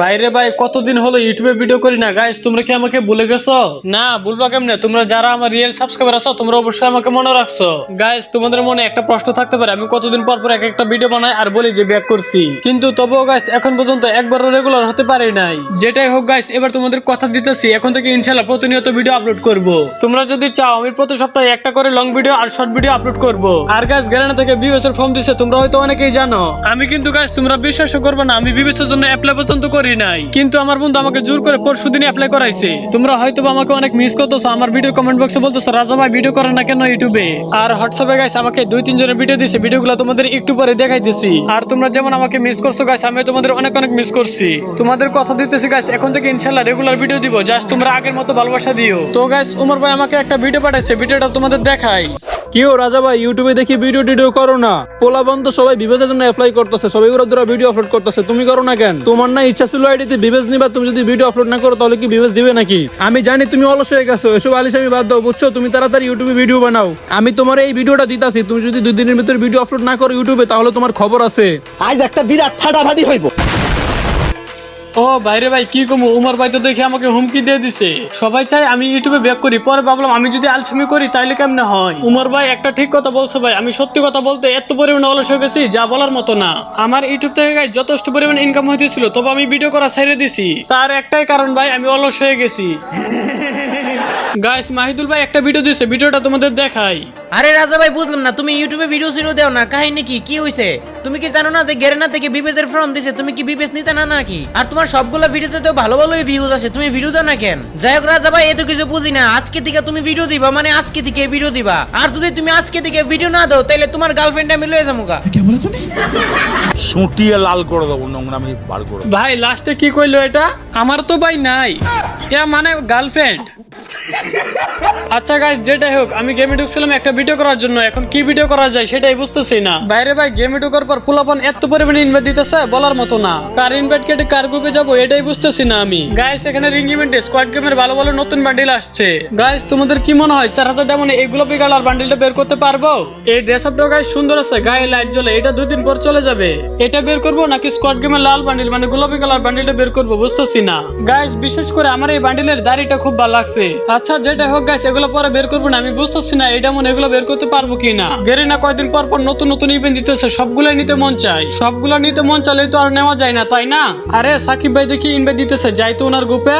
বাইরে ভাই, কতদিন হলো ইউটিউবে ভিডিও করি না। গাইস তোমরা কি আমাকে ভুলে গেছো? না, ভুলবা কেমনে? তোমরা যারা আমার রিয়েল সাবস্ক্রাইবার আছো, তোমরা অবশ্যই আমাকে মনে রাখছো। গাইস তোমাদের মনে একটা প্রশ্ন থাকতে পারে। আমি কতদিন পর পর এক একটা ভিডিও বানাই আর বলি যে ব্যাক করছি। কিন্তু তবুও গাইস এখন পর্যন্ত একবারও রেগুলার হতে পারি নাই। যেটাই হোক গাইস এবার তোমাদের কথা দিতেছি। এখন থেকে ইনশাল্লাহ প্রতিনিয়ত ভিডিও আপলোড করব। তোমরা যদি চাও, আমি প্রতি সপ্তাহে একটা করে লং ভিডিও আর শর্ট ভিডিও আপলোড করব। আর গাইস গ্যারানা থেকে বিএস এর ফর্ম দিছে, তোমরা হয়তো অনেকেই জানো। আমি কিন্তু গাইস তোমরা বিশ্বাসও করবে না। আমি বিবেচ এর জন্য অ্যাপ্লাই পর্যন্ত করি নাই। কিন্তু আমার বন্ধু আমাকে জোর করে পরশু দিন অ্যাপ্লাই করাইছে। তোমরা হয়তো আমাকে অনেক মিস করতেছো, আমার ভিডিও কমেন্ট বক্সে বলতেছো, রাজা ভাই ভিডিও করেন না কেন ইউটিউবে আর হোয়াটসঅ্যাপে গাইস আমাকে দুই, তিন জনের ভিডিও দিছে ভিডিওগুলো তোমাদের একটু পরে দেখাইতেছি। আর তোমরা যেমন আমাকে মিস করছ গাইস আমি তোমাদের অনেক অনেক মিস করছি। তোমাদের কথা দিতেছি গাইস এখন থেকে ইনশাল্লাহ রেগুলার ভিডিও দিব জাস্ট তোমরা আগের মতো ভালোবাসা দিও। তো গাইস উমর ভাই আমাকে একটা ভিডিও পাঠাইছে ভিডিওটা তোমাদের দেখাই। কিও রাজা ভাই ইউটিউবে দেখি ভিডিও টিডিও করো না। পোলা বন্ধ সবাই বিবেচের জন্য অ্যাপ্লাই করতেছে, সবাই ওরা ভিডিও আপলোড করতেছে, তুমি করো না কেন? তোমার না ইচ্ছা ছিল আইডিতে বিবেচ নিবা, তুমি যদি ভিডিও আপলোড না করো, তাহলে কি বিবেচ দিবে নাকি? আমি জানি তুমি অলস হয়ে গেছো, এসব আলিস আমি বাদ দাও, বুঝছ? তুমি তাড়াতাড়ি ইউটিউবে ভিডিও বানাও। আমি তোমার এই ভিডিওটা দিতাছি, তুমি যদি দুই দিনের ভিতরে ভিডিও আপলোড না করো ইউটিউবে তাহলে তোমার খবর আছে। আজ একটা বিরাট ফাটাফাটি হইব। ও বাইরে ভাই, কি কমু? উমর ভাই তো দেখে আমাকে হুমকি দিয়ে দিছে। সবাই চাই আমি ইউটিউবে ব্যাক করি, পরে ভাবলাম আমি যদি আলসামি করি, তাইলে কেমনে হয়? উমর ভাই, একটা ঠিক কথা বলছো ভাই, আমি সত্যি কথা বলতে এত পরিমাণে অলস হয়ে গেছি, যা বলার মতো না। আমার ইউটিউব থেকে যথেষ্ট পরিমাণে ইনকাম হইতেছিল, তবে আমি ভিডিও করা ছেড়ে দিছি। তার একটাই কারণ ভাই, আমি অলস হয়ে গেছি। গাইস মাহিদুল ভাই একটা ভিডিও দিছে ভিডিওটা তোমাদের দেখাই। আরে রাজা ভাই বুঝলাম না তুমি ইউটিউবে ভিডিও সিডিও দেও না কাহিনী কি কি হইছে? তুমি কি জানো না যে গেরেনা থেকে বিবেচের ফর্ম দিছে তুমি কি বিবেচ নিতে না নাকি? আর তোমার সবগুলো ভিডিওতে তো ভালো ভালোই ভিউজ আসে তুমি ভিডিও দাও না কেন? যাই হোক রাজা ভাই এত কিছু বুঝি না আজকে থেকে তুমি ভিডিও দিবা মানে আজকে থেকে ভিডিও দিবা। আর যদি তুমি আজকে থেকে ভিডিও না দাও তাহলে তোমার গার্লফ্রেন্ড আমি লয়ে যাব গা। সুটিয়ে লাল করে দেবো নোংরামি বার করে ভাই লাস্টে কি কইলো এটা? আমার তো ভাই নাই। ইয়া মানে গার্লফ্রেন্ড আচ্ছা গাইজ যেটাই হোক, আমি গেমে ঢুকছিলাম একটা ভিডিও করার জন্য। এখন কি ভিডিও করা যায় সেটাই বুঝতেছি না। বাইরে ভাই গেমে ঢুকার পর ফুলাপন এত পরিমাণে ইনভাইট দিতেছে, বলার মতো না। কার ইনভাইট কেটে কার গ্রুপে যাব, এটাই বুঝতেছি না আমি। গাইস এখানে রিং ইভেন্টে স্কোয়াড গেমের ভালো ভালো নতুন বান্ডিল আসছে। গাইস তোমাদের কি মনে হয়, চার হাজার ডায়মন্ডে এই গোলাপি কালার বান্ডিলটা বের করতে পারব? এই ড্রেস আপটা গাইস সুন্দর আছে, গায়ে লাইট জ্বলে, এটা দুই দিন পর চলে যাবে। এটা বের করব নাকি স্কোয়াড গেমের লাল বান্ডিল মানে গোলাপি কালার বান্ডিলটা বের করব, বুঝতেছি না। গাইস বিশেষ করে আমার এই বান্ডিলের দাড়িটা খুব ভালো লাগছে। আচ্ছা যেটা হোক গাছ এগুলো পরে বের করব না। আমি বুঝতেছি না এটা মনে এগুলো বের করতে পারব কিনা। গেরে না কয়দিন পর পর নতুন নতুন ইভেন্ট দিতেছে সবগুলো নিতে মন চাই সবগুলো নিতে মন চাইলে তো আর নেওয়া যায় না তাই না? আরে সাকিব ভাই দেখি ইনভাইট দিতেছে যাই তো ওনার গ্রুপে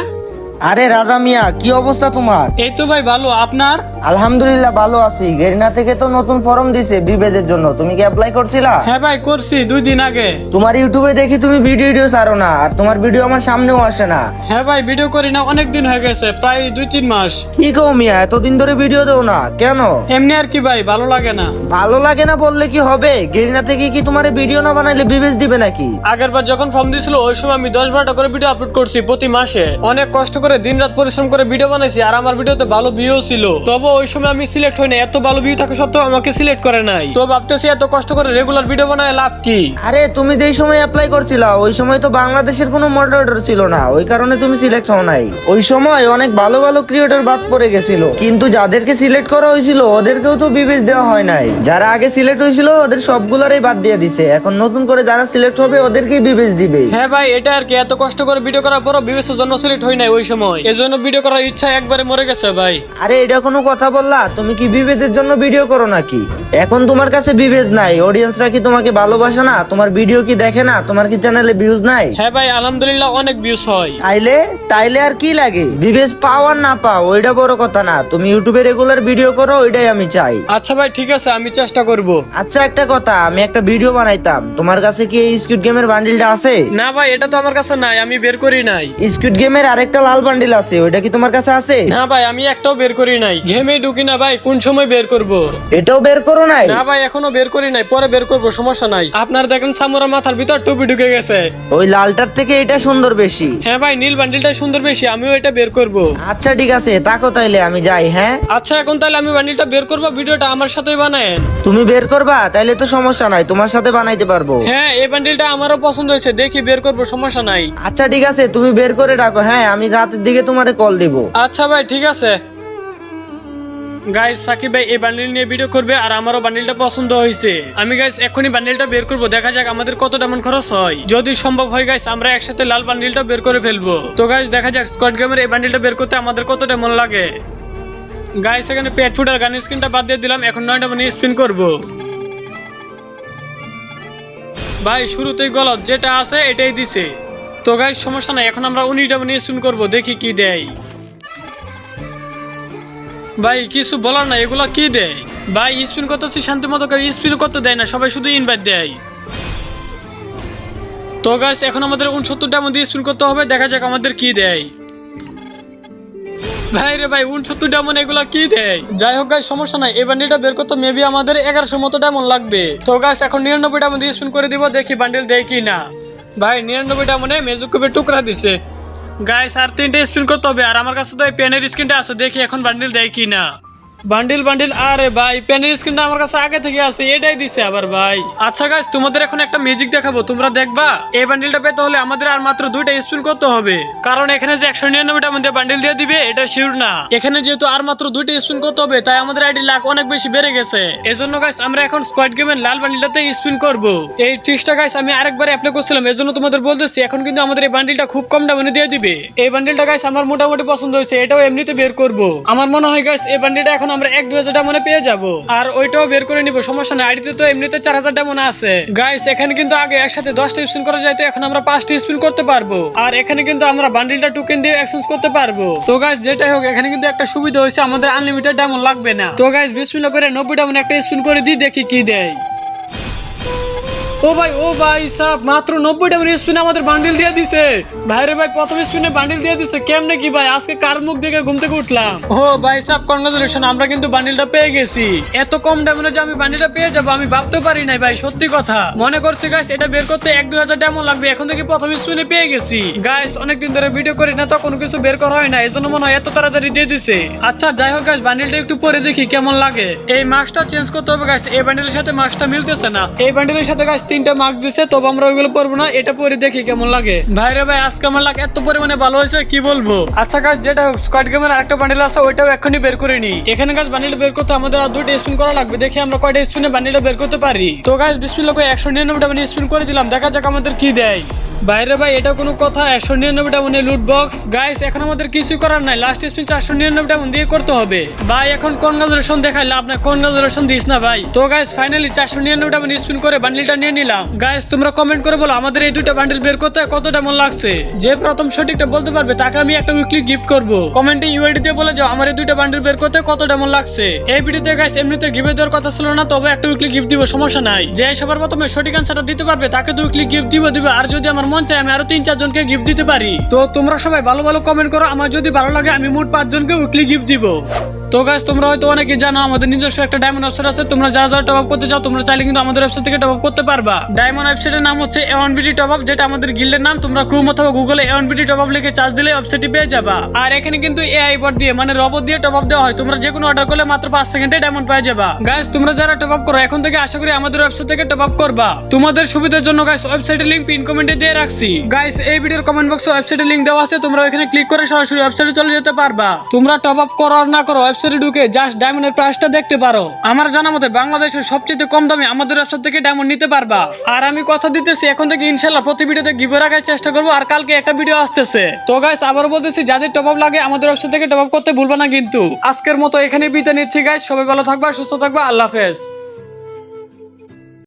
আরে রাজা মিয়া কি অবস্থা তোমার? এই তো ভাই ভালো। আপনার? আলহামদুলিল্লাহ ভালো আছি। গেরিনা থেকে তো নতুন ফর্ম দিছে বিবেজের জন্য। তুমি কি অ্যাপ্লাই করছিলা? হ্যাঁ ভাই করছি দুই দিন আগে। তোমার ইউটিউবে দেখি তুমি ভিডিও ভিডিও ছাড়ো না আর তোমার ভিডিও আমার সামনেও আসে না। হ্যাঁ ভাই ভিডিও করি না অনেক দিন হয়ে গেছে প্রায় দুই তিন মাস। কি কও মিয়া এতদিন ধরে ভিডিও দেও না কেন? এমনি আর কি ভাই ভালো লাগে না। ভালো লাগে না বললে কি হবে? গেরিনা থেকে কি তোমার ভিডিও না বানাইলে বিবেচ দিবে নাকি? আগের বার যখন ফর্ম দিছিল ওই সময় আমি দশ বারোটা করে ভিডিও আপলোড করছি প্রতি মাসে। অনেক কষ্ট করে দিন রাত পরিশ্রম করে ভিডিও বানাইছি আর আমার ভিডিওতে ভালো ভিউ ছিল। তবে ওই সময় আমি সিলেক্ট হই না এত ভালো ভিউ থাকা সত্ত্বেও আমাকে সিলেক্ট করে নাই। তো ভাবতেছি এত কষ্ট করে রেগুলার ভিডিও বানায় লাভ কি? আরে তুমি যেই সময় অ্যাপ্লাই করছিলা ওই সময় তো বাংলাদেশের কোনো মডারেটর ছিল না। ওই কারণে তুমি সিলেক্ট হও নাই। ওই সময় অনেক ভালো ভালো ক্রিয়েটর বাদ পড়ে গেছিল। কিন্তু যাদেরকে সিলেক্ট করা হয়েছিল ওদেরকেও তো বিবেচ দেওয়া হয় নাই। যারা আগে সিলেক্ট হয়েছিল ওদের সবগুলারই বাদ দিয়ে দিছে। এখন নতুন করে যারা সিলেক্ট হবে ওদেরকেই বিবেচ দিবে। হ্যাঁ ভাই এটা আর কি। এত কষ্ট করে ভিডিও করার পরও বিবেচের জন্য সিলেক্ট হই নাই ওই সময়। এজন্য ভিডিও করার ইচ্ছা একবারে মরে গেছে ভাই। আরে এটা কোনো কথা বললা তুমি কি বিবেচের জন্য ভিডিও করো নাকি? এখন তোমার কাছে বিবেচ নাই অডিয়েন্সরা কি তোমাকে ভালোবাসে না? তোমার ভিডিও কি দেখে না? তোমার কি চ্যানেলে ভিউজ নাই? হ্যাঁ ভাই আলহামদুলিল্লাহ অনেক ভিউজ হয়। তাইলে তাইলে আর কি লাগে? বিবেচ পাও আর না পাও ওইটা বড় কথা না। তুমি ইউটিউবে রেগুলার ভিডিও করো ওইটাই আমি চাই। আচ্ছা ভাই ঠিক আছে আমি চেষ্টা করব। আচ্ছা একটা কথা আমি একটা ভিডিও বানাইতাম। তোমার কাছে কি এই স্কুইড গেমের বান্ডিলটা আছে? না ভাই এটা তো আমার কাছে নাই আমি বের করি নাই। স্কুইড গেমের আরেকটা লাল বান্ডিল আছে ওইটা কি তোমার কাছে আছে? না ভাই আমি একটাও বের করি নাই। ঢুকি না ভাই কোন সময় বের করব? এটাও বের করো নাই? না ভাই এখনও বের করি নাই পরে বের করব সমস্যা নাই। আপনার দেখেন সামুরা মাথার ভিতর টুপি ঢুকে গেছে। ওই লালটার থেকে এটা সুন্দর বেশি। হ্যাঁ ভাই নীল বান্ডিলটা সুন্দর বেশি আমিও এটা বের করব। আচ্ছা ঠিক আছে তাকো তাইলে আমি যাই হ্যাঁ? আচ্ছা এখন তাহলে আমি বান্ডিলটা বের করব ভিডিওটা আমার সাথেই বানায়েন। তুমি বের করবা তাইলে তো সমস্যা নাই তোমার সাথে বানাইতে পারব। হ্যাঁ এই বান্ডিলটা আমারও পছন্দ হয়েছে দেখি বের করব সমস্যা নাই। আচ্ছা ঠিক আছে তুমি বের করে রাখো হ্যাঁ আমি রাতের দিকে তোমারে কল দিব। আচ্ছা ভাই ঠিক আছে। গাইস সাকিব ভাই, এই বান্ডিল নিয়ে ভিডিও করবে আর আমারও বান্ডিলটা পছন্দ হয়েছে। আমি গাইস এখনই বান্ডিলটা বের করব। দেখা যাক আমাদের কত তেমন খরচ হয়। যদি সম্ভব হয় গাইস আমরা একসাথে লাল বান্ডিলটা বের করে ফেলব। তো গাইস দেখা যাক স্কোয়াড গেমের এই বান্ডিলটা বের করতে আমাদের কত তেমন লাগে। গাইস এখানে পেট ফুড আর গান স্ক্রিনটা বাদ দিয়ে দিলাম। এখন নয়টা মানে স্পিন করব। ভাই, শুরুতেই গলত যেটা আছে এটাই দিছে। তো গাইস সমস্যা নাই। এখন আমরা উনিশটা মানে স্পিন করব। দেখি কি দেয়। ভাই, কিছু বলার না এগুলা কি দেয়? ভাই স্পিন করতেছি, শান্তি মতো স্পিন করতে দেয় না, সবাই শুধু ইনভাইট দেয়। তো গাইস এখন আমাদের উনসত্তরটার মধ্যে স্পিন করতে হবে, দেখা যাক আমাদের কি দেয়। ভাই রে ভাই, উনসত্তর ডায়মন এগুলা কি দেয়? যাই হোক গাইস সমস্যা নাই এই বান্ডিলটা বের করতে মেবি আমাদের এগারোশো মতো ডায়মন লাগবে। তো গাইস এখন নিরানব্বই ডায়মন দিয়ে স্পিন করে দিব, দেখি বান্ডিল দেয় কি না ভাই, নিরানব্বই ডায়মনে মেজুকুবে টুকরা দিছে। গাইস আর তিনটে স্পিন করতে হবে। আর আমার কাছে তো এই পেনের স্ক্রিনটা আছে, দেখি এখন বান্ডিল দেয় কি না বান্ডিল বান্ডিল আরে ভাই পেনের স্ক্রিনটা আমার কাছে আগে থেকে আছে এটাই দিছে আবার ভাই। আচ্ছা গাইস তোমাদের এখন একটা মিউজিক দেখাবো তোমরা দেখবা? এই বান্ডিলটা পেতে হলে আমাদের আর মাত্র দুইটা স্পিন করতে হবে। কারণ এখানে যে একশো নিরানব্বইটার মধ্যে বান্ডিল দিয়ে দিবে এটা শিওর না। এখানে যেহেতু আর মাত্র দুইটা স্পিন করতে হবে তাই আমাদের আইডি লাখ অনেক বেশি বেড়ে গেছে। এজন্য গাইস আমরা এখন স্কোয়াড গেমের লাল বান্ডিলটাতে স্পিন করব। এই ট্রিক্সটা গাইস আমি আরেকবার অ্যাপ্লাই করছিলাম এজন্য তোমাদের বলতেছি এখন কিন্তু আমাদের এই বান্ডিলটা খুব কম দামে দিয়ে দিবে। এই বান্ডিলটা গাইস আমার মোটামুটি পছন্দ হয়েছে এটাও এমনিতে বের করব। আমার মনে হয় গাইস এই বান্ডিলটা এখন আমরা এক দু হাজার মনে পেয়ে যাব। আর ওইটাও বের করে নিব, সমস্যা নাই। আইডিতে তো এমনিতে চার হাজার মনে আছে। গাইস এখানে কিন্তু আগে একসাথে দশটা স্পিন করা যায়, তো এখন আমরা পাঁচটা স্পিন করতে পারব। আর এখানে কিন্তু আমরা বান্ডিলটা টোকেন দিয়ে এক্সচেঞ্জ করতে পারব। তো গাইস যেটাই হোক, এখানে কিন্তু একটা সুবিধা হয়েছে, আমাদের আনলিমিটেড ডায়মন্ড লাগবে না। তো গাইস বিসমিল্লাহ করে নব্বই ডায়মন্ড একটা স্পিন করে দিই, দেখি কি দেয়। ও ভাই ও ভাই সাহ মাত্র নব্বই টাকা স্পিনে আমাদের বান্ডিল দিয়ে দিছে। ভাই রে ভাই, প্রথম স্পিনে বান্ডিল দিয়ে দিছে। কেমনে কি ভাই? আজকে কার মুখ দেখে ঘুম থেকে উঠলাম? ও ভাই সাহ কনগ্রাচুলেশন আমরা কিন্তু বান্ডিলটা পেয়ে গেছি। এত কম ডায়মন্ডে যে আমি বান্ডিলটা পেয়ে যাব, আমি ভাবতে পারি নাই ভাই, সত্যি কথা। মনে করছি গাইস এটা বের করতে এক দুই হাজার ডায়মন্ড লাগবে। এখন থেকে প্রথম স্পিনে পেয়ে গেছি। গাইস অনেকদিন ধরে ভিডিও করি না তো কোনো কিছু বের করা হয় না এই জন্য মনে হয় এত তাড়াতাড়ি দিয়ে দিছে। আচ্ছা যাই হোক গাইস বান্ডিলটা একটু পরে দেখি কেমন লাগে। এই মাস্কটা চেঞ্জ করতে হবে গাইস এই বান্ডিলের সাথে মাস্কটা মিলতেছে না। এই বান্ডিলের সাথে গাইস তিনটা মাস্ক দিছে তবে আমরা ওইগুলো পরবো না এটা পরে দেখি কেমন লাগে। ভাই রে ভাই আজকে আমার লাগ এত পরিমাণে ভালো হয়েছে কি বলব? আচ্ছা গাছ যেটা হোক স্কোয়াড গেমের আরেকটা বান্ডিল আছে ওইটাও এখনই বের করে নি এখানে গাছ বান্ডিলটা বের করতে আমাদের আর দুইটা স্পিন করা লাগবে দেখি আমরা কয়টা স্পিনে বান্ডিলটা বের করতে পারি। তো গাছ বিসমিল্লাহ করে একশো নিরানব্বইটা মানে স্পিন করে দিলাম দেখা যাক আমাদের কি দেয়। বাইরে ভাই এটা কোনো কথা একশো নিরানব্বইটা মানে লুট বক্স গাইস এখন আমাদের কিছু করার নাই লাস্ট স্পিন চারশো নিরানব্বইটা মন দিয়ে করতে হবে। ভাই এখন কনগ্রাচুলেশন দেখাইলে আপনার কনগ্রাচুলেশন দিস না ভাই। তো গাইস ফাইনালি চারশো নিরানব্বইটা মানে স্পিন করে বান্ডিলটা নিয়ে নিলাম। গাইস তোমরা কমেন্ট করে বলো, আমাদের এই দুটো বান্ডিল বের করতে কতটা মন লাগছে? যে প্রথম সঠিকটা বলতে পারবে, তাকে আমি একটা উইকলি গিফট করব। কমেন্টে ইউআইডি দিয়ে বলে যাও, আমার এই দুইটা বান্ডিল বের করতে কতটা মন লাগছে? এই ভিডিওতে গাইস এমনিতে গিফট দেওয়ার কথা ছিল না, তবে একটা উইকলি গিফট দিব, সমস্যা নাই। যে সবার প্রথমে সঠিক আনসারটা দিতে পারবে, তাকে তো উইকলি গিফট দিব দিব। আর যদি আমার মন চায়, আমি আরও তিন, চার জনকে গিফট দিতে পারি। তো তোমরা সবাই ভালো ভালো কমেন্ট করো। আমার যদি ভালো লাগে, আমি মোট পাঁচ জনকে উইকলি গিফট দিব। তো গাছ তোমরা হয়তো অনেকে জানো, আমাদের নিজস্ব একটা ডায়মন্ড ওয়েবসাইট আছে। তোমরা যারা যারা টপ আপ করতে চাও, তোমরা চাইলে কিন্তু আমাদের ওয়েবসাইট থেকে টপ আপ করতে পারবা। ডায়মন্ড ওয়েবসাইটের নাম হচ্ছে এওয়ান বিটি টপ আপ যেটা আমাদের গিল্ডের নাম। তোমরা ক্রুম অথবা গুগলে এওয়ান বিটি টপ আপ লিখে চার্জ দিলে ওয়েবসাইটে পেয়ে যাবা। আর এখানে কিন্তু এআই বট দিয়ে মানে রবট দিয়ে টপ আপ দেওয়া হয়। তোমরা যে কোনো অর্ডার করলে মাত্র পাঁচ সেকেন্ডে ডায়মন্ড পেয়ে যাবা। গাইস তোমরা যারা টপ আপ করো, এখন থেকে আশা করি আমাদের ওয়েবসাইট থেকে টপ আপ করবা। তোমাদের সুবিধার জন্য গাইস ওয়েবসাইটের লিংক পিন কমেন্টে দিয়ে রাখছি। গাইস এই ভিডিওর কমেন্ট বক্সে ওয়েবসাইটের লিংক দেওয়া আছে। তোমরা ওখানে ক্লিক করে সরাসরি ওয়েবসাইটে চলে যেতে পারবা। তোমরা টপ আপ করো আর না করো ওয়েবসাইটে ঢুকে জাস্ট ডায়মন্ডের প্রাইসটা দেখতে পারো। আমার জানা মতে বাংলাদেশের সবচেয়ে কম দামে আমাদের ওয়েবসাইট থেকে ডায়মন্ড নিতে পারবা। আর আমি কথা দিতেছি, এখন থেকে ইনশাল্লাহ প্রতি ভিডিওতে গিভে রাখার চেষ্টা করব, আর কালকে একটা ভিডিও আসতেছে। তো গাইস আবার বলতেছি, যাদের টপ আপ লাগে, আমাদের ওয়েবসাইট থেকে টপ আপ করতে ভুলবা না কিন্তু। আজকের মতো এখানে বিদায় নিচ্ছি গাইস সবাই ভালো থাকবা, সুস্থ থাকবা, আল্লাহ হাফেজ।